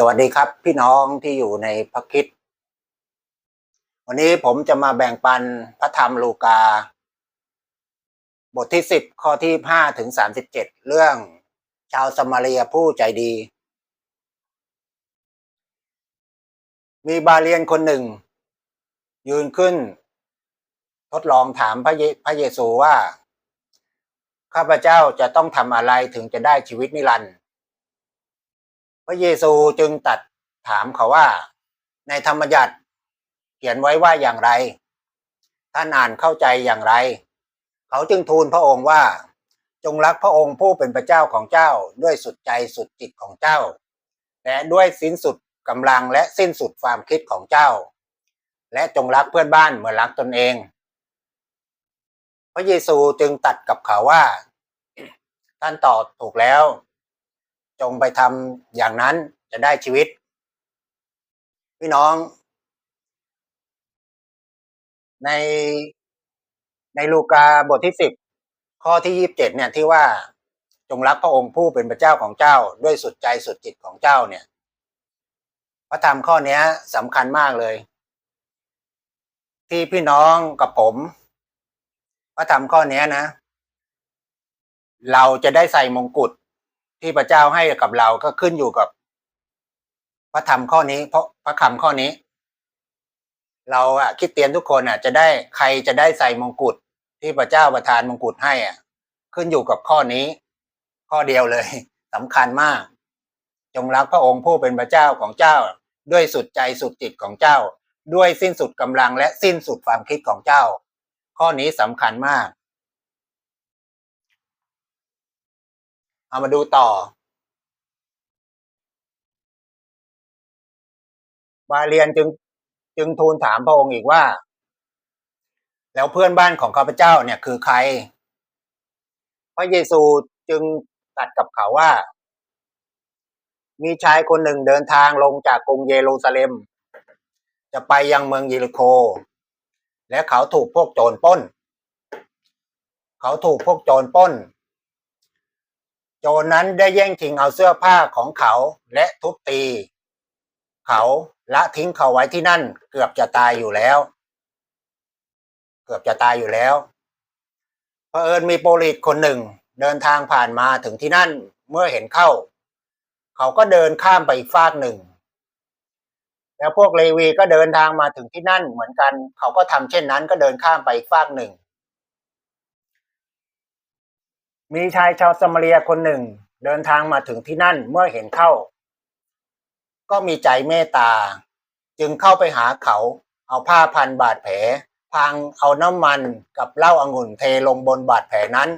สวัสดีครับพี่น้องที่อยู่ในพระคิด วันนี้ผมจะมาแบ่งปันพระธรรมลูกา บทที่สิบข้อที่ห้าถึงสามสิบเจ็ดเรื่องชาวสมาเรียผู้ใจดี มีบาเลียนคนหนึ่ง ยืนขึ้น ทดลองถามพระเยพระเยซูว่า ข้าพเจ้าจะต้องทำอะไรถึงจะได้ชีวิตนิรันดร์ พระเยซูจึงตัดถามเขาว่า ในธรรมยัตเขียนไว้ว่าอย่างไร ท่านอ่านเข้าใจอย่างไร เขาจึงทูลพระองค์ว่า จงรักพระองค์ผู้เป็นพระเจ้าของเจ้าด้วยสุดใจสุดจิตของเจ้า และด้วยสิ้นสุดกำลังและสิ้นสุดความคิดของเจ้า และจงรักเพื่อนบ้านเหมือนรักตนเอง พระเยซูจึงตัดกับเขาว่า ท่านตอบถูกแล้ว จงไปทำอย่างนั้นจะได้ชีวิต พี่น้อง ในในลูกาบทที่สิบข้อที่ยี่บเจ็ดเนี่ยที่ว่าจงรักพระองค์ผู้เป็นพระเจ้าของเจ้าด้วยสุดใจสุดจิตของเจ้าเนี่ย พระธรรมข้อนี้สำคัญมากเลย ที่พี่น้องกับผม พระธรรมข้อนี้นะ เราจะได้ใส่มงกุฎ ที่พระเจ้าให้กับเราก็ขึ้นอยู่กับ พระธรรมข้อนี้ เพราะพระคำข้อนี้ เราอะคิดเตียนทุกคนอะจะได้ใครจะได้ใส่มงกุฎที่พระเจ้าประทานมงกุฎให้อะ ขึ้นอยู่กับข้อนี้ ข้อเดียวเลยสำคัญมาก จงรักพระองค์ผู้เป็นพระเจ้าของเจ้า ด้วยสุดใจสุดจิตของเจ้า ด้วยสิ้นสุดกำลังและสิ้นสุดความคิดของเจ้า ข้อนี้สำคัญมาก เอามาดูต่อ บาเลียนจึงจึงทูลถามพระองค์อีกว่า แล้วเพื่อนบ้านของข้าพเจ้าเนี่ยคือใคร พระเยซูจึงตัดกับเขาว่า มีชายคนหนึ่งเดินทางลงจากกรุงเยรูซาเล็ม จะไปยังเมืองยิริโค และเขาถูกพวกโจรป้น เขาถูกพวกโจรป้น โจรนั้นได้แย่งชิงเอาเสื้อผ้าของเขาและทุบตี เขาละทิ้งเขาไว้ที่นั่น เกือบจะตายอยู่แล้ว เกือบจะตายอยู่แล้วเผอิญมีโปลิตคนหนึ่ง เดินทางผ่านมาถึงที่นั่นเมื่อเห็นเข้า เขาก็เดินข้ามไปอีกฟากหนึ่ง แล้วพวกเลวีก็เดินทางมาถึงที่นั่นเหมือนกัน เขาก็ทำเช่นนั้นก็เดินข้ามไปอีกฟากหนึ่ง มีชายชาวสมาเรียคนหนึ่ง เดินทางมาถึงที่นั่นเมื่อเห็นเข้า ก็มีใจเมตตา จึงเข้าไปหาเขา เอาผ้าพันบาดแผลพังเอาน้ำมันกับเหล้าอางุ่นเทลงบนบาดแผลนั้น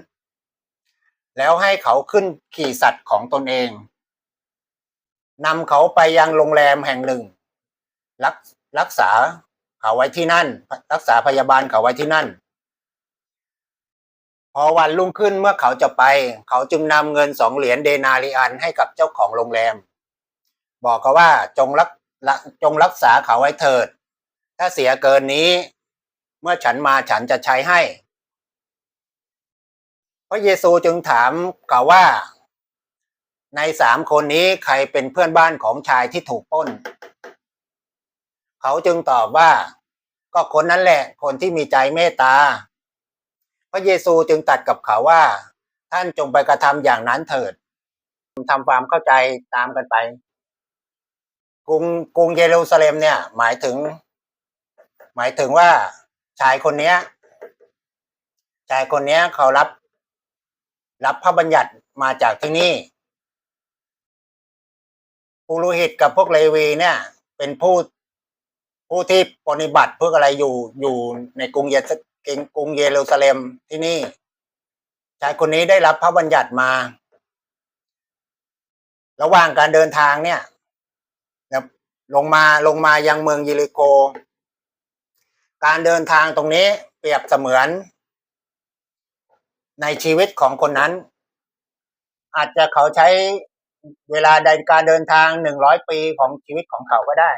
แล้วให้เขาขึ้นขี่สัตว์ของตนเองนำเขาไปยังโรงแรมแห่งหนึ่ง รักรักษาเขาไว้ที่นั่น รักษาพยาบาลเขาไว้ที่นั่น อวันรุ่งขึ้นเมื่อเขาจะไป เขาจึงนำเงินสองเหรียญเดนาริอันให้กับเจ้าของโรงแรม บอกเขาว่าจงรักจงรักษาเขาไว้เถิด ถ้าเสียเกินนี้ เมื่อฉันมาฉันจะใช้ให้ พระเยซูจึงถามเขาว่า ในสามคนนี้ใครเป็นเพื่อนบ้านของชายที่ถูกป้น เขาจึงตอบว่า ก็คนนั้นแหละ คนที่มีใจเมตตา พระเยซูจึงตัดกับเขาว่า ท่านจงไปกระทำอย่างนั้นเถิดทำความเข้าใจตามกันไป กรุงกรุงเยรูซาเล็มเนี่ย หมายถึง หมายถึงว่าชายคนเนี้ยชายคนเนี้ยเขารับ รับพระบัญญัติมาจากที่นี่ปุโรหิตกับพวกเลวีเนี่ย เป็นผู้ผู้ที่ปฏิบัติเพื่ออะไรอยู่อยู่ในกรุงเย กรุงเยรูซาเล็มที่นี่ชายคนนี้ได้รับพระบัญญัติมา ระหว่างการเดินทางเนี่ยลงมาลงมายังเมืองยิริโก การเดินทางตรงนี้เปรียบเสมือน ในชีวิตของคนนั้น อาจจะเขาใช้เวลาในการเดินทางหนึ่งร้อยปีของชีวิตของเขาก็ได้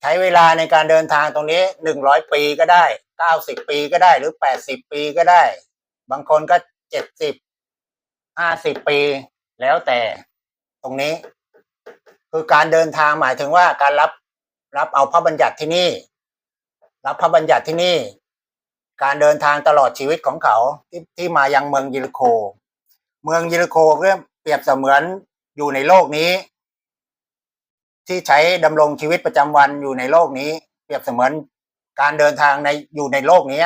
ใช้เวลาในการเดินทางตรงนี้หนึ่งร้อยปีก็ได้เก้าสิบปีก็ได้หรือแปดสิบปีก็ได้ บางคนก็เจ็ดสิบห้าสิบปีแล้วแต่ตรงนี้ คือการเดินทางหมายถึงว่าการรับรับเอาพระบัญญัติที่นี่ รับพระบัญญัติที่นี่ การเดินทางตลอดชีวิตของเขาที่ที่มายังเมืองยิริโค เมืองยิริโคเรียกเปรียบเสมือนอยู่ในโลกนี้ ที่ใช้ดำรงชีวิตประจำวันอยู่ในโลกนี้ เปรียบเสมือนการเดินทางในอยู่ในโลกนี้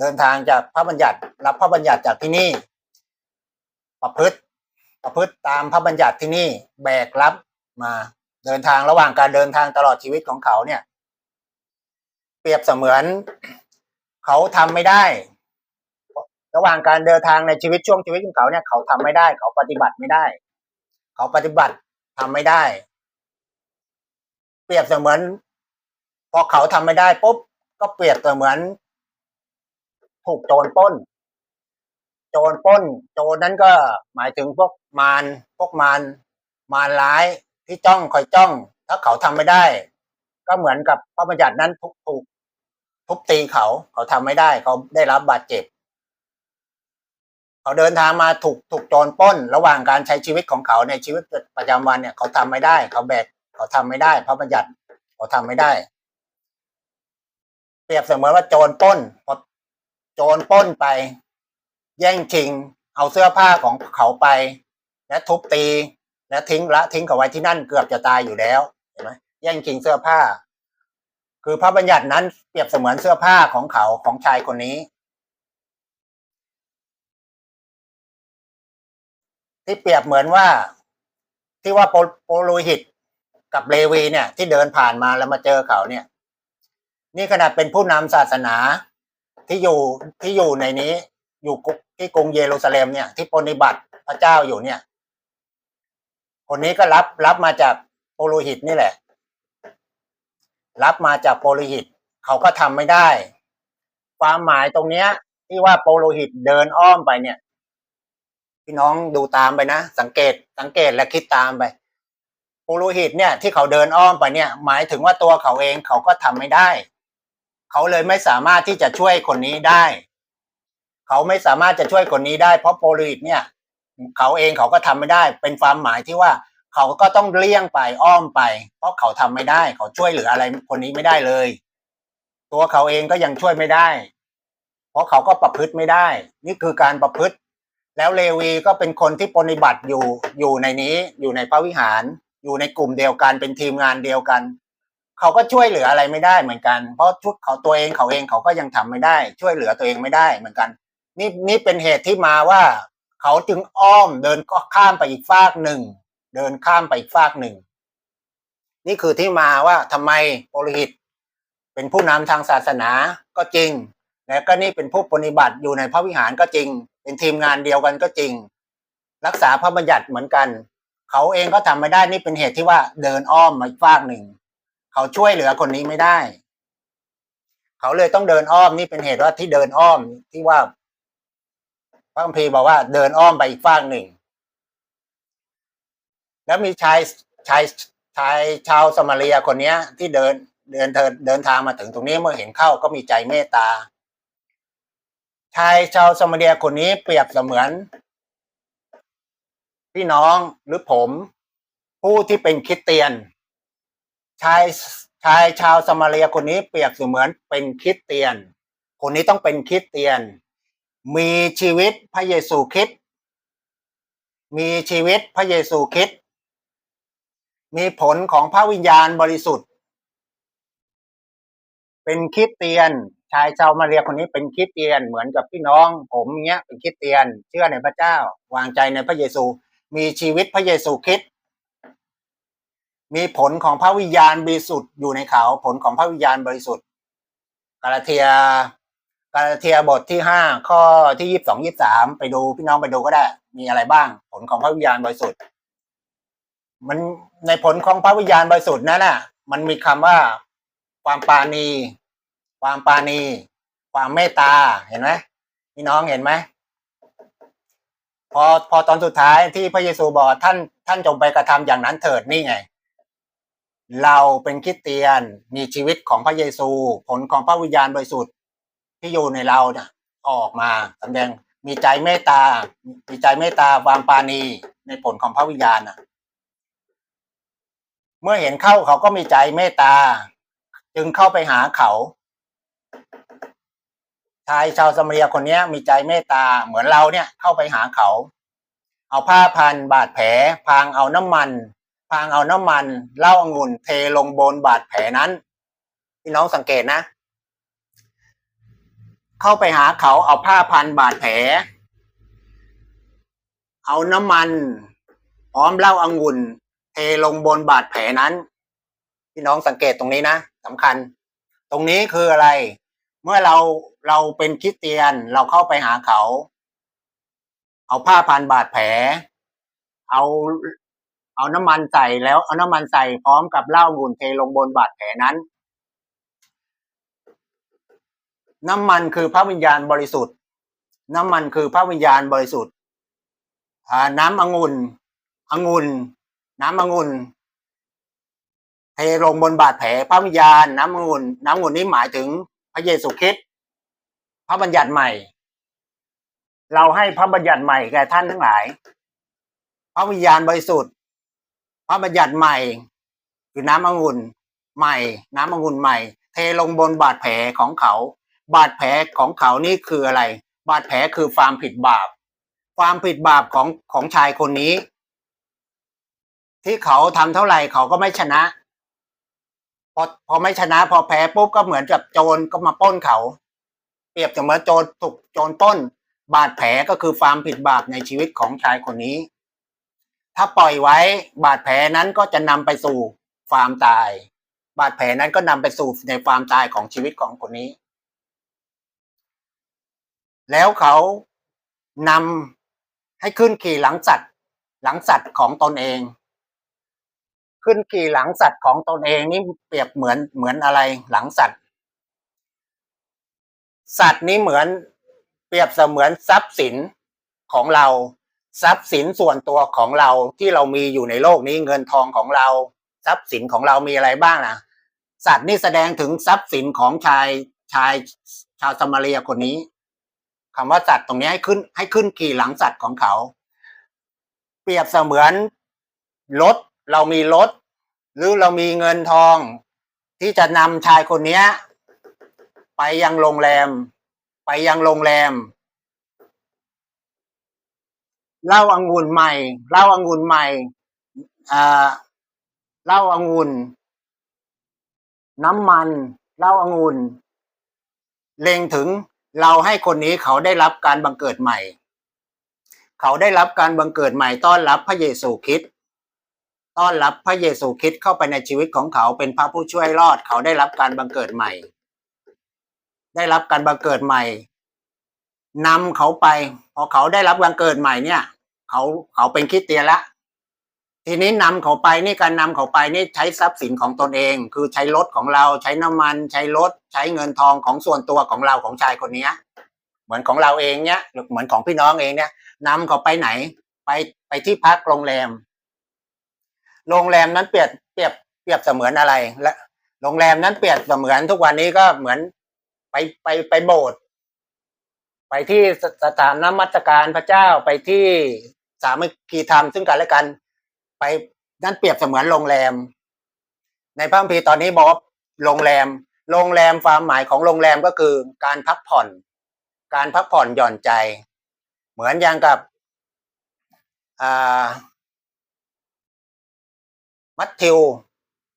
เดินทางจากพระบัญญัติ รับพระบัญญัติจากที่นี่ ประพฤติประพฤติตามพระบัญญัติที่นี่แบกรับมาเดินทางระหว่างการเดินทางตลอดชีวิตของเขาเนี่ย เปรียบเสมือนเขาทำไม่ได้ ระหว่างการเดินทางในชีวิตช่วงชีวิตของเขาเนี่ย เขาทำไม่ได้ เขาปฏิบัติไม่ได้ เขาปฏิบัติทำไม่ได้ เปรียบเสมือน พอเขาทำไม่ได้ปุ๊บก็เปรียบเสมือน ถูกโจรป้น โจรป้น โจรนั้นก็หมายถึงพวกมารพวกมารมารร้ายที่จ้องคอยจ้อง ถ้าเขาทำไม่ได้ ก็เหมือนกับพระบัญญัตินั้นทุกถูกทุบตีเขาเขาทำไม่ได้ เขาได้รับบาดเจ็บ เขาเดินทางมาถูกถูกโจรป้น ระหว่างการใช้ชีวิตของเขาในชีวิตประจำวันเนี่ย เขาทำไม่ได้ เขาแบก เขาทำไม่ได้พระบัญญัติเขาทำไม่ได้ เปรียบเสมือนว่าโจรป้นพอโจรป้นไป แย่งชิง เอาเสื้อผ้าของเขาไป และทุบตี และทิ้งละทิ้งเขาไว้ที่นั่นเกือบจะตายอยู่แล้วเห็นไหมแย่งชิงเสื้อผ้า คือพระบัญญัตินั้นเปรียบเสมือนเสื้อผ้าของเขาของชายคนนี้ที่เปรียบเหมือนว่าที่ว่าโปโปโลหิต กับเลวีเนี่ย ที่เดินผ่านมาแล้วมาเจอเขาเนี่ย นี่ขนาดเป็นผู้นำศาสนาที่อยู่ที่อยู่ในนี้ อยู่ที่กรุงเยรูซาเล็มเนี่ย ที่ปฏิบัติพระเจ้าอยู่เนี่ย คนนี้ก็รับรับมาจากโปโลหิตนี่แหละ รับมาจากโปโลหิต เขาก็ทำไม่ได้ ความหมายตรงเนี้ย ที่ว่าโปโลหิตเดินอ้อมไปเนี่ย พี่น้องดูตามไปนะ สังเกตสังเกตและคิดตามไป ปโลหิตเนี่ยที่เขาเดินอ้อมไปเนี่ย หมายถึงว่าตัวเขาเองเขาก็ทำไม่ได้ เขาเลยไม่สามารถที่จะช่วยคนนี้ได้ เขาไม่สามารถจะช่วยคนนี้ได้ เพราะโปโลหิตเนี่ย เขาเองเขาก็ทำไม่ได้ เป็นความหมายที่ว่าเขาก็ต้องเลี่ยงไปอ้อมไป เพราะเขาทำไม่ได้ เขาช่วยเหลืออะไรคนนี้ไม่ได้เลย ตัวเขาเองก็ยังช่วยไม่ได้ เพราะเขาก็ประพฤติไม่ได้ นี่คือการประพฤติ แล้วเลวีก็เป็นคนที่ปฏิบัติอยู่อยู่ในนี้อยู่ในพระวิหาร อยู่ในกลุ่มเดียวกันเป็นทีมงานเดียวกัน เขาก็ช่วยเหลืออะไรไม่ได้เหมือนกัน เพราะชุดเขาตัวเองเขาเองเขาก็ยังทำไม่ได้ ช่วยเหลือตัวเองไม่ได้เหมือนกัน นี่นี่เป็นเหตุที่มาว่า เขาจึงอ้อมเดินก็ข้ามไปอีกฟากหนึ่งเดินข้ามไปอีกฟากหนึ่งนี่คือที่มาว่าทำไมโปรหิต เป็นผู้นำทางศาสนาก็จริง และก็นี่เป็นผู้ปฏิบัติอยู่ในพระวิหารก็จริง เป็นทีมงานเดียวกันก็จริง รักษาพระบัญญัติเหมือนกัน เขาเองก็ทำไม่ได้นี่เป็นเหตุที่ว่าเดินอ้อมมาอีกฟากหนึ่ง เขาช่วยเหลือคนนี้ไม่ได้ เขาเลยต้องเดินอ้อมนี่เป็นเหตุว่าที่เดินอ้อมที่ว่า พระคัมภีร์บอกว่าเดินอ้อมไปอีกฟากหนึ่ง แล้วมีชายชายชายชาวสมาเรียคนเนี้ย ที่เดินเดินเดินเดินทางมาถึงตรงนี้เมื่อเห็นเข้าก็มีใจเมตตาชายชาวสมาเรียคนนี้เปรียบเสมือน พี่น้องหรือผม ผู้ที่เป็นคริสเตียน ชายชายชาวสมาเรียคนนี้เปรียบเสมือนเป็นคริสเตียน คนนี้ต้องเป็นคริสเตียน มีชีวิตพระเยซูคริสต์มีชีวิตพระเยซูคริสต์มีผลของพระวิญญาณบริสุทธิ์ เป็นคริสเตียน ชายชาวมาเรียคนนี้เป็นคริสเตียนเหมือนกับพี่น้อง ผมเนี้ยเป็นคริสเตียน เชื่อในพระเจ้าวางใจในพระเยซู มีชีวิตพระเยซูคริสต์มีผลของพระวิญญาณบริสุทธิ์อยู่ในเขาผลของพระวิญญาณบริสุทธิ์กาลาเทียกาลาเทียบทที่ห้าข้อที่ยี่สิบสองยี่สามไปดูพี่น้องไปดูก็ได้ มีอะไรบ้าง ผลของพระวิญญาณบริสุทธิ์ มันในผลของพระวิญญาณบริสุทธิ์นั่นน่ะ มันมีคำว่าความปาณี ความปาณี ความเมตตาเห็นไหมพี่น้องเห็นไหม พอพอตอนสุดท้ายที่พระเยซูบอกท่านท่านจงไปกระทำอย่างนั้นเถิดนี่ไง เราเป็นคริสเตียนมีชีวิตของพระเยซู ผลของพระวิญญาณบริสุทธิ์ที่อยู่ในเราเนี่ยออกมาแสดงมีใจเมตตา มีใจเมตตาความปาณีในผลของพระวิญญาณน่ะเมื่อเห็นเข้าเขาก็มีใจเมตตา จึงเข้าไปหาเขา ชายชาวสมเรียคนนี้มีใจเมตตาเหมือนเราเนี่ยเข้าไปหาเขา เอาผ้าพันบาดแผล พางเอาน้ำมัน พางเอาน้ำมันเหล้าองุ่นเทลงบนบาดแผลนั้นพี่น้องสังเกตนะ เข้าไปหาเขาเอาผ้าพันบาดแผล เอาน้ำมันพร้อมเหล้าองุ่นเทลงบนบาดแผลนั้น พี่น้องสังเกตตรงนี้นะสำคัญ ตรงนี้คืออะไร เมื่อเรา เราเป็นคริสเตียนเราเข้าไปหาเขา เอาผ้าพันบาดแผล เอาเอาน้ำมันใส่แล้วเอาน้ำมันใส่พร้อมกับเหล้าองุ่นเทลงบนบาดแผลนั้น น้ำมันคือพระวิญญาณบริสุทธิ์ น้ำมันคือพระวิญญาณบริสุทธิ์น้ำองุ่นองุ่นน้ำองุ่นเทลงบนบาดแผลพระวิญญาณน้ำองุ่นน้ำองุ่นนี้หมายถึงพระเยซูคริสต์ พระบัญญัติใหม่ เราให้พระบัญญัติใหม่แก่ท่านทั้งหลาย พระวิญญาณบริสุทธิ์ พระบัญญัติใหม่คือน้ำองุ่นใหม่ น้ำองุ่นใหม่ เทลงบนบาดแผลของเขา บาดแผลของเขานี่คืออะไร บาดแผลคือความผิดบาป ความผิดบาปของของชายคนนี้ ที่เขาทำเท่าไหร่เขาก็ไม่ชนะ พอพอไม่ชนะพอแพ้ปุ๊บก็เหมือนกับโจรก็มาป้นเขา เปรียบเสมือนโจรถูกโจรปล้น บาดแผลก็คือความผิดบาปในชีวิตของชายคนนี้ ถ้าปล่อยไว้บาดแผลนั้นก็จะนำไปสู่ความตาย บาดแผลนั้นก็นำไปสู่ในความตายของชีวิตของคนนี้ แล้วเขานำให้ขึ้นขี่หลังสัตว์ หลังสัตว์ของตนเอง ขึ้นขี่หลังสัตว์ของตนเองนี่เปรียบเหมือนเหมือนอะไรหลังสัตว์ สัตว์นี้เหมือนเปรียบเสมือนทรัพย์สินของเรา ทรัพย์สินส่วนตัวของเราที่เรามีอยู่ในโลกนี้เงินทองของเรา ทรัพย์สินของเรามีอะไรบ้างนะสัตว์นี่แสดงถึงทรัพย์สินของชายชายชาวสมาเรียคนนี้คำว่าสัตว์ตรงนี้ให้ขึ้นให้ขึ้นขี่หลังสัตว์ของเขา เปรียบเสมือนรถเรามีรถหรือเรามีเงินทอง ที่จะนำชายคนเนี้ย ไปยังโรงแรม ไปยังโรงแรมเหล้าอังุ่นใหม่เหล้าอังุ่นใหม่อ่าเหล้าอังุ่นน้ำมันเหล้าอังุ่นเล็งถึงเราให้คนนี้เขาได้รับการบังเกิดใหม่ เขาได้รับการบังเกิดใหม่ ต้อนรับพระเยซูคริสต์ต้อนรับพระเยซูคริสต์เข้าไปในชีวิตของเขาเป็นพระผู้ช่วยรอด เขาได้รับการบังเกิดใหม่ ได้รับการบังเกิดใหม่นำเขาไป พอเขาได้รับบังเกิดใหม่เนี่ย เขาเขาเป็นคริสเตียนละทีนี้นำเขาไปนี่การนำเขาไปนี่ใช้ทรัพย์สินของตนเอง คือใช้รถของเราใช้น้ำมัน ใช้รถใช้เงินทองของส่วนตัวของเราของชายคนเนี้ย เหมือนของเราเองเนี้ยเหมือนของพี่น้องเองเนี่ยนำเขาไปไหน ไปไปที่พักโรงแรม โรงแรมนั้นเปรียบเปรียบเปรียบเสมือนอะไรและโรงแรมนั้นเปรียบเสมือนทุกวันนี้ก็เหมือน ไปไปไปโบสถ์ไปที่สถานนมัสการพระเจ้าไปที่สามัคคีธรรมซึ่งกันและกัน ไปนั่นเปรียบเสมือนโรงแรม ในพระคัมภีร์ตอนนี้บอกว่าโรงแรม โรงแรมความหมายของโรงแรมก็คือการพักผ่อน การพักผ่อนหย่อนใจ เหมือนอย่างกับมัทธิว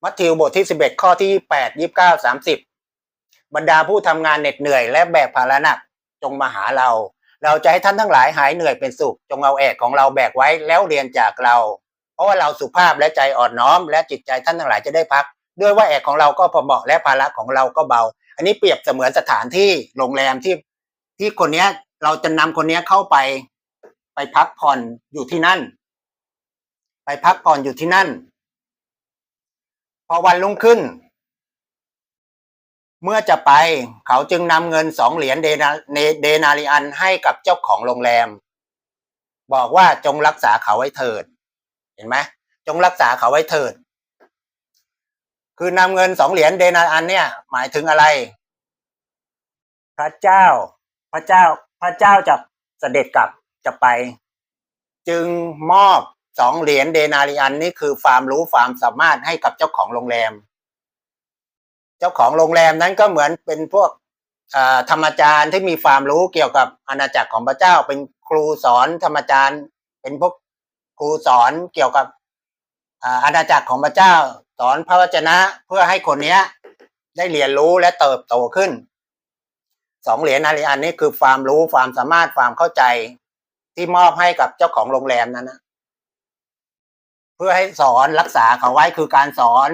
มัทธิวบทที่สิบเอ็ดข้อที่แปดยี่บเก้าสามสิบ บรรดาผู้ทำงานเหน็ดเหนื่อยและแบกภาระหนักจงมาหาเรา เราจะให้ท่านทั้งหลายหายเหนื่อยเป็นสุข จงเอาแอกของเราแบกไว้แล้วเรียนจากเรา เพราะว่าเราสุภาพและใจอ่อนน้อม และจิตใจท่านทั้งหลายจะได้พัก ด้วยว่าแอกของเราก็พอเหมาะและภาระของเราก็เบา อันนี้เปรียบเสมือนสถานที่โรงแรมที่ที่คนเนี้ยเราจะนำคนเนี้ยเข้าไป ไปพักผ่อนอยู่ที่นั่น ไปพักผ่อนอยู่ที่นั่น พอวันรุ่งขึ้น เมื่อจะไปเขาจึงนำเงินสองเหรียญเดนาเดนาริอันให้กับเจ้าของโรงแรม บอกว่าจงรักษาเขาไว้เถิด เห็นไหมจงรักษาเขาไว้เถิด คือนำเงินสองเหรียญเดนาริอันเนี่ย หมายถึงอะไร พระเจ้า พระเจ้า พระเจ้าจะเสด็จกลับจะไป จึงมอบสองเหรียญเดนาริอันนี่คือความรู้ความสามารถให้กับเจ้าของโรงแรม เจ้าของโรงแรมนั้นก็เหมือนเป็นพวกธรรมจารย์ที่มีความรู้เกี่ยวกับอาณาจักรของพระเจ้า เป็นครูสอนธรรมจารย์ เป็นพวกครูสอนเกี่ยวกับอาณาจักรของพระเจ้า สอนพระวจนะเพื่อให้คนเนี้ย ได้เรียนรู้และเติบโตขึ้นสองเหรียญนาริอันนี้คือความรู้ความสามารถความเข้าใจที่มอบให้กับเจ้าของโรงแรมนั้นนะเพื่อให้สอนรักษาเขาไว้คือการสอน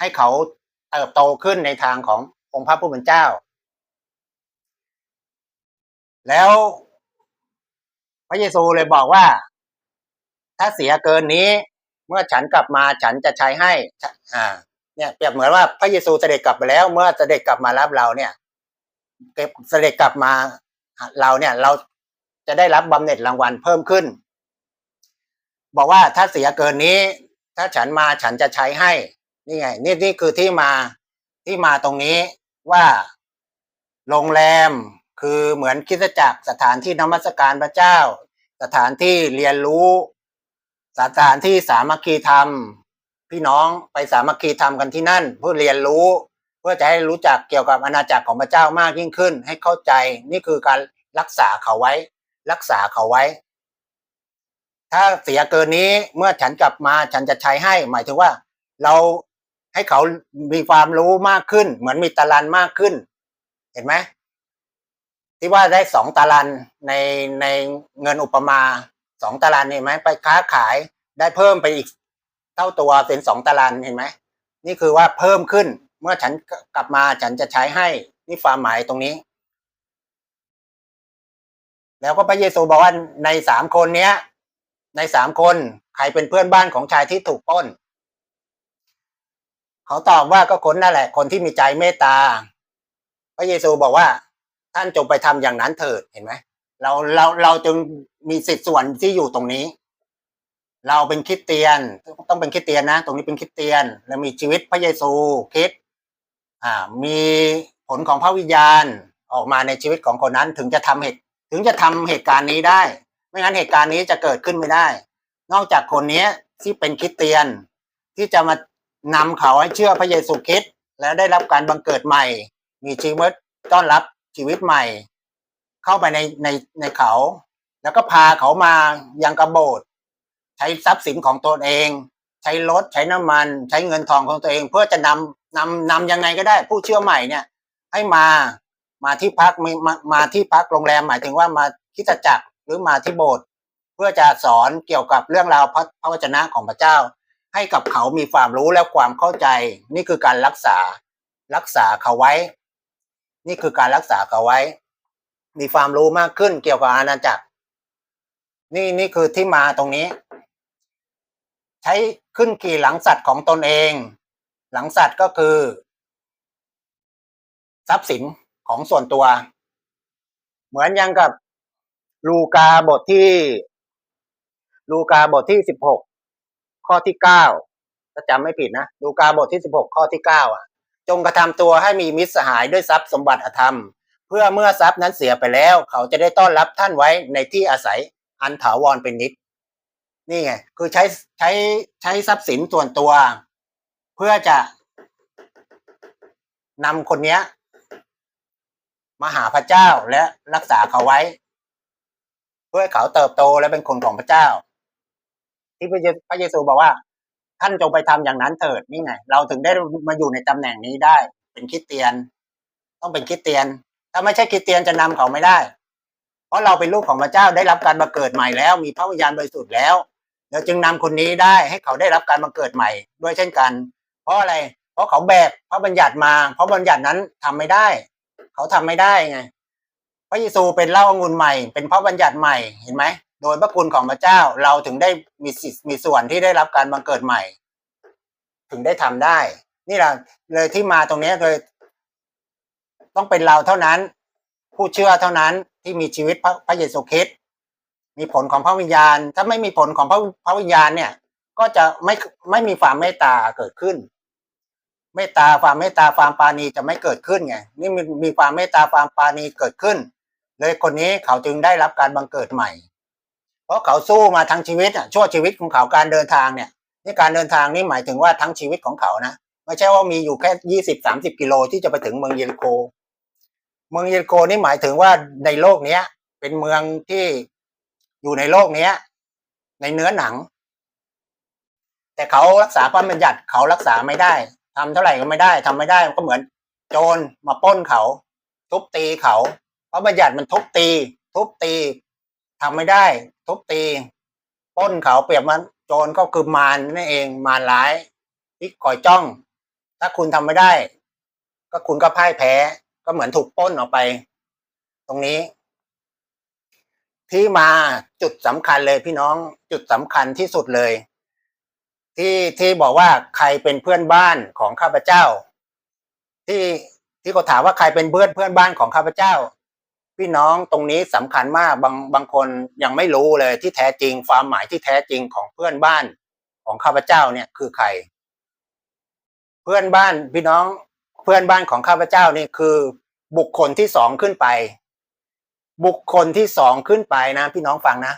ให้เขา เติบโตขึ้นในทางขององค์พระผู้เป็นเจ้า แล้วพระเยซูเลยบอกว่า ถ้าเสียเกินนี้ เมื่อฉันกลับมาฉันจะใช้ให้อ่า เนี่ยเปรียบเหมือนว่าพระเยซูเสด็จกลับไปแล้ว เมื่อเสด็จกลับมารับเราเนี่ยเก็บเสด็จกลับมาเราเนี่ย เราจะได้รับบำเหน็จรางวัลเพิ่มขึ้น บอกว่าถ้าเสียเกินนี้ ถ้าฉันมาฉันจะใช้ให้ นี่ไงนี่นี่คือที่มาที่มาตรงนี้ว่าโรงแรมคือเหมือนคริสตจักรสถานที่นมัสการพระเจ้า สถานที่เรียนรู้ สถานที่สามัคคีธรรม พี่น้องไปสามัคคีธรรมกันที่นั่น เพื่อเรียนรู้ เพื่อจะให้รู้จักเกี่ยวกับอาณาจักรของพระเจ้ามากยิ่งขึ้น ให้เข้าใจนี่คือการรักษาเขาไว้ รักษาเขาไว้ ถ้าเสียเกินนี้เมื่อฉันกลับมาฉันจะใช้ให้ หมายถึงว่า เรา ให้เขามีความรู้มากขึ้น เหมือนมีตารางมากขึ้น เห็นไหมที่ว่าได้สองตารางในในเงินอุปมาสองตารางเห็นไหมไปค้าขายได้เพิ่มไปอีกเท่าตัวเป็นสองตารางเห็นไหมนี่คือว่าเพิ่มขึ้น เมื่อฉันกลับมาฉันจะใช้ให้นี่ความหมายตรงนี้ แล้วก็พระเยซูบอกว่าในสามคนเนี้ย ในสามคนใครเป็นเพื่อนบ้านของชายที่ถูกป้น เขาตอบว่าก็คนนั่นแหละ คนที่มีใจเมตตา พระเยซูบอกว่า ท่านจงไปทำอย่างนั้นเถิดเห็นไหมเราเราเราจึงมีสิทธิส่วนที่อยู่ตรงนี้ เราเป็นคริสเตียน ต้องเป็นคริสเตียนนะ ตรงนี้เป็นคริสเตียน และมีชีวิตพระเยซูคริสอ่า มีผลของพระวิญญาณออกมาในชีวิตของคนนั้นถึงจะทำเหตุ ถึงจะทำเหตุการณ์นี้ได้ ไม่งั้นเหตุการณ์นี้จะเกิดขึ้นไม่ได้ นอกจากคนนี้ที่เป็นคริสเตียนที่จะมา นำเขาให้เชื่อพระเยซูคริสต์และได้รับการบังเกิดใหม่ มีชีวิตต้อนรับชีวิตใหม่ เข้าไปในในในเขา แล้วก็พาเขามายังกระโบสถ์ใช้ทรัพย์สินของตนเอง ใช้รถใช้น้ำมัน ใช้เงินทองของตัวเอง เพื่อจะนำนำนำยังไงก็ได้ ผู้เชื่อใหม่เนี่ย ให้มามาที่พักมามามาที่พักโรงแรมหมายถึงว่ามาคริสตจักรหรือมาที่โบสถ์เพื่อจะสอนเกี่ยวกับเรื่องราวพระพระวจนะของพระเจ้า ให้กับเขามีความรู้และความเข้าใจ นี่คือการรักษารักษาเขาไว้ นี่คือการรักษาเขาไว้ มีความรู้มากขึ้นเกี่ยวกับอาณาจักร นี่นี่คือที่มาตรงนี้ ใช้ขึ้นขี่หลังสัตว์ของตนเอง หลังสัตว์ก็คือ ทรัพย์สินของส่วนตัว เหมือนอย่างกับลูกาบทที่ ลูกาบทที่สิบหก ข้อที่เก้าถ้าจำไม่ผิดนะลูกาบทที่สิบหกข้อที่เก้าอะ จงกระทำตัวให้มีมิตรสหายด้วยทรัพย์สมบัติอธรรม เพื่อเมื่อทรัพย์นั้นเสียไปแล้ว เขาจะได้ต้อนรับท่านไว้ในที่อาศัยอันถาวรเป็นนิดนี่ไงคือใช้ใช้ใช้ทรัพย์สินส่วนตัว เพื่อจะนำคนเนี้ย มาหาพระเจ้าและรักษาเขาไว้ เพื่อเขาเติบโตและเป็นคนของพระเจ้า ที่พระเยซูบอกว่า ท่านจงไปทำอย่างนั้นเถิดนี่ไง เราถึงได้มาอยู่ในตำแหน่งนี้ได้ เป็นคริสเตียน ต้องเป็นคริสเตียน ถ้าไม่ใช่คริสเตียนจะนำเขาไม่ได้ เพราะเราเป็นลูกของพระเจ้าได้รับการบังเกิดใหม่แล้ว มีพระวิญญาณบริสุทธิ์แล้วเราจึงนำคนนี้ได้ให้เขาได้รับการบังเกิดใหม่ ด้วยเช่นกัน เพราะอะไร เพราะเขาแบกพระบัญญัติมา เพราะบัญญัตินั้นทำไม่ได้ เขาทำไม่ได้ไง พระเยซูเป็นเล้าองุ่นใหม่ เป็นพระบัญญัติใหม่เห็นไหม โดยพระคุณของพระเจ้าเราถึงได้มีสิทธิ์มีส่วนที่ได้รับการบังเกิดใหม่ ถึงได้ทำได้ นี่แหละเลยที่มาตรงนี้เลย ต้องเป็นเราเท่านั้น ผู้เชื่อเท่านั้นที่มีชีวิตพระพระเยซูคริสต์มีผลของพระวิญญาณ ถ้าไม่มีผลของพระพระวิญญาณเนี่ย ก็จะไม่ไม่มีความเมตตาเกิดขึ้นเมตตาความเมตตาความปาณีจะไม่เกิดขึ้นไงนี่มีมีความเมตตาความปาณีเกิดขึ้น เลยคนนี้เขาจึงได้รับการบังเกิดใหม่ เพราะเขาสู้มาทั้งชีวิตอะชั่วชีวิตของเขาการเดินทางเนี่ยนี่การเดินทางนี่หมายถึงว่าทั้งชีวิตของเขานะไม่ใช่ว่ามีอยู่แค่ยี่สิบสามสิบกิโลที่จะไปถึงเมืองเยริโค เมืองเยริโคนี่หมายถึงว่าในโลกเนี้ย เป็นเมืองที่อยู่ในโลกเนี้ย ในเนื้อหนัง แต่เขารักษาพระบัญญัติเขารักษาไม่ได้ทำเท่าไหร่ก็ไม่ได้ทำไม่ได้มันก็เหมือน โจรมาป้นเขา ทุบตีเขาเพราะบัญญัติมันทุบตี ทุบตี ทำไม่ได้ ทุบตีป้นเขาเปรียบมันโจรก็คือมารนั่นเองมารร้ายที่คอยจ้อง ถ้าคุณทำไม่ได้ ก็คุณก็พ่ายแพ้ก็เหมือนถูกป้นออกไป ตรงนี้ ที่มาจุดสำคัญเลยพี่น้องจุดสำคัญที่สุดเลย ที่ที่บอกว่าใครเป็นเพื่อนบ้านของข้าพเจ้า ที่ที่เขาถามว่าใครเป็นเพื่อนเพื่อนบ้านของข้าพเจ้า พี่น้องตรงนี้สำคัญมากบางบางคนยังไม่รู้เลยที่แท้จริงความหมายที่แท้จริงของเพื่อนบ้านของข้าพเจ้าเนี่ยคือใคร เพื่อนบ้านพี่น้องเพื่อนบ้านของข้าพเจ้านี่คือบุคคลที่สองขึ้นไป บุคคลที่สองขึ้นไปนะ พี่น้องฟังนะ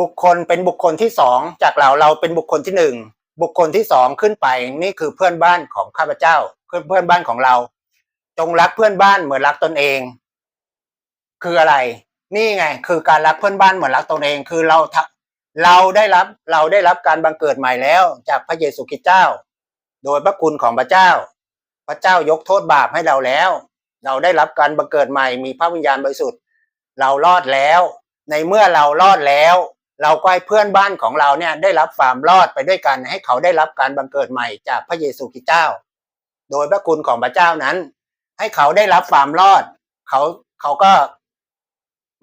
บุคคลเป็นบุคคลที่สองจากเราเราเป็นบุคคลที่หนึ่งบุคคลที่สองขึ้นไป นี่คือเพื่อนบ้านของข้าพเจ้าเพื่อนเพื่อนบ้านของเรา จงรักเพื่อนบ้านเหมือนรักตนเอง คืออะไร นี่ไง คือการรักเพื่อนบ้านเหมือนรักตนเอง คือเราเราได้รับเราได้รับการบังเกิดใหม่แล้ว จากพระเยซูคริสต์เจ้า โดยพระคุณของพระเจ้า พระเจ้ายกโทษบาปให้เราแล้ว เราได้รับการบังเกิดใหม่ มีพระวิญญาณบริสุทธิ์ เรารอดแล้ว ในเมื่อเรารอดแล้ว เราก็ให้เพื่อนบ้านของเราเนี่ยได้รับความรอดไปด้วยกัน ให้เขาได้รับการบังเกิดใหม่จากพระเยซูคริสต์เจ้า โดยพระคุณของพระเจ้านั้น ให้เขาได้รับความรอด เขาเขาก็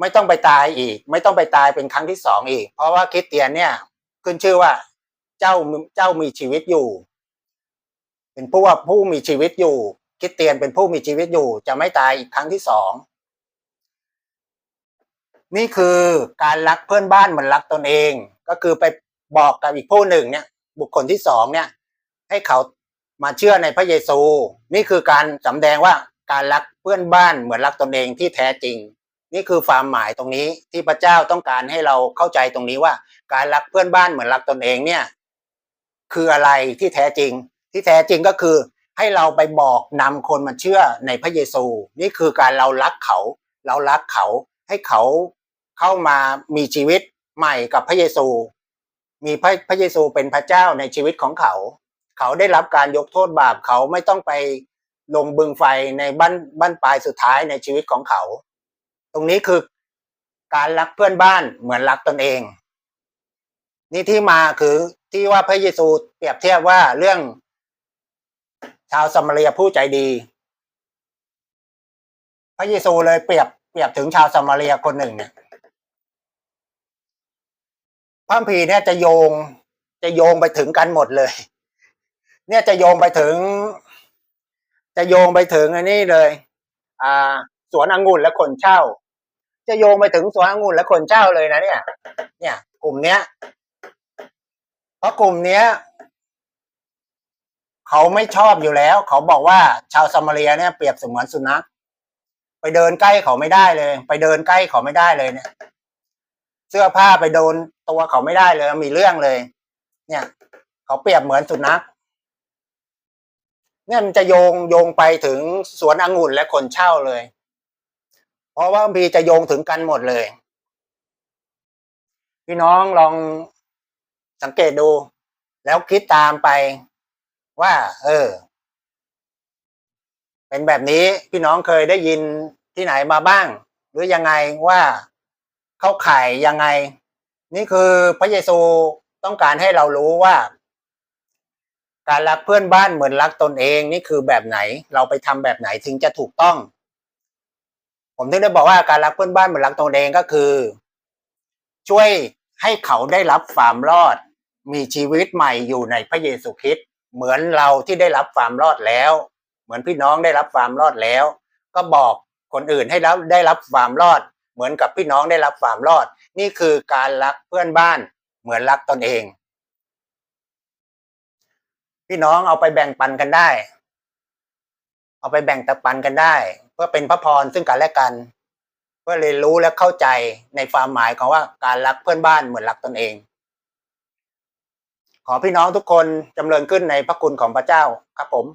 ไม่ต้องไปตายอีก ไม่ต้องไปตายเป็นครั้งที่สองอีก เพราะว่าคริสเตียนเนี่ยขึ้นชื่อว่า เจ้าเจ้ามีชีวิตอยู่ เป็นผู้ว่าผู้มีชีวิตอยู่คริสเตียนเป็นผู้มีชีวิตอยู่ จะไม่ตายอีกครั้งที่สองนี่คือการรักเพื่อนบ้านเหมือนรักตนเอง ก็คือไปบอกกับอีกผู้หนึ่งเนี่ย บุคคลที่สองเนี่ย ให้เขามาเชื่อในพระเยซู นี่คือการสำแดงว่าการรักเพื่อนบ้านเหมือนรักตนเองที่แท้จริง นี่คือความหมายตรงนี้ที่พระเจ้าต้องการให้เราเข้าใจตรงนี้ว่า การรักเพื่อนบ้านเหมือนรักตนเองเนี่ย คืออะไรที่แท้จริง ที่แท้จริงก็คือ ให้เราไปบอกนำคนมาเชื่อในพระเยซู นี่คือการเรารักเขา เรารักเขา ให้เขาเข้ามามีชีวิตใหม่กับพระเยซู มีพระพระเยซูเป็นพระเจ้าในชีวิตของเขา เขาได้รับการยกโทษบาปเขาไม่ต้องไปลงบึงไฟในบ้านบ้านปลายสุดท้ายในชีวิตของเขา ตรงนี้คือการรักเพื่อนบ้านเหมือนรักตนเอง นี่ที่มาคือที่ว่าพระเยซูเปรียบเทียบว่าเรื่อง ชาวสมาเรียผู้ใจดี พระเยซูเลยเปรียบเปรียบถึงชาวสมาเรียคนหนึ่งเนี่ยพระคัมภีร์เนี่ยจะโยงจะโยงไปถึงกันหมดเลย เนี่ยจะโยงไปถึง จะโยงไปถึงอันนี้เลย อ่า สวนองุ่นและคนเช่า จะโยงไปถึงสวนองุ่นและคนเช่าเลยนะเนี่ย เนี่ย กลุ่มเนี้ย เพราะกลุ่มเนี้ย เขาไม่ชอบอยู่แล้ว เขาบอกว่าชาวซามาเรียเนี่ยเปรียบเสมือนสุนัขไปเดินใกล้เขาไม่ได้เลย ไปเดินใกล้เขาไม่ได้เลยเนี่ย เสื้อผ้าไปโดนตัวเขาไม่ได้เลย มีเรื่องเลย เนี่ย เขาเปรียบเหมือนสุนัขเนี่ยมันจะโยงโยงไปถึงสวนองุ่นและคนเช่าเลย เพราะว่าพีจะโยงถึงกันหมดเลย พี่น้องลองสังเกตดู แล้วคิดตามไปว่า เออ เป็นแบบนี้พี่น้องเคยได้ยินที่ไหนมาบ้าง หรือยังไงว่าเข้าข่ายยังไง นี่คือพระเยซูต้องการให้เรารู้ว่า การรักเพื่อนบ้านเหมือนรักตนเอง นี่คือแบบไหน เราไปทำแบบไหนถึงจะถูกต้อง ผมถึงได้บอกว่าการรักเพื่อนบ้านเหมือนรักตนเองก็คือ ช่วยให้เขาได้รับความรอด มีชีวิตใหม่อยู่ในพระเยซูคริสต์เหมือนเราที่ได้รับความรอดแล้ว เหมือนพี่น้องได้รับความรอดแล้ว ก็บอกคนอื่นให้รับได้รับความรอด เหมือนกับพี่น้องได้รับความรอด นี่คือการรักเพื่อนบ้าน เหมือนรักตนเอง พี่น้องเอาไปแบ่งปันกันได้ เอาไปแบ่งตะปันกันได้ พื่อเป็นพระพรซึ่งกันและกันเพื่อเรียนรู้และเข้าใจในความหมายของว่าการรักเพื่อนบ้านเหมือนรักตนเอง ขอพี่น้องทุกคนจำเริญขึ้นในพระคุณของพระเจ้าครับผม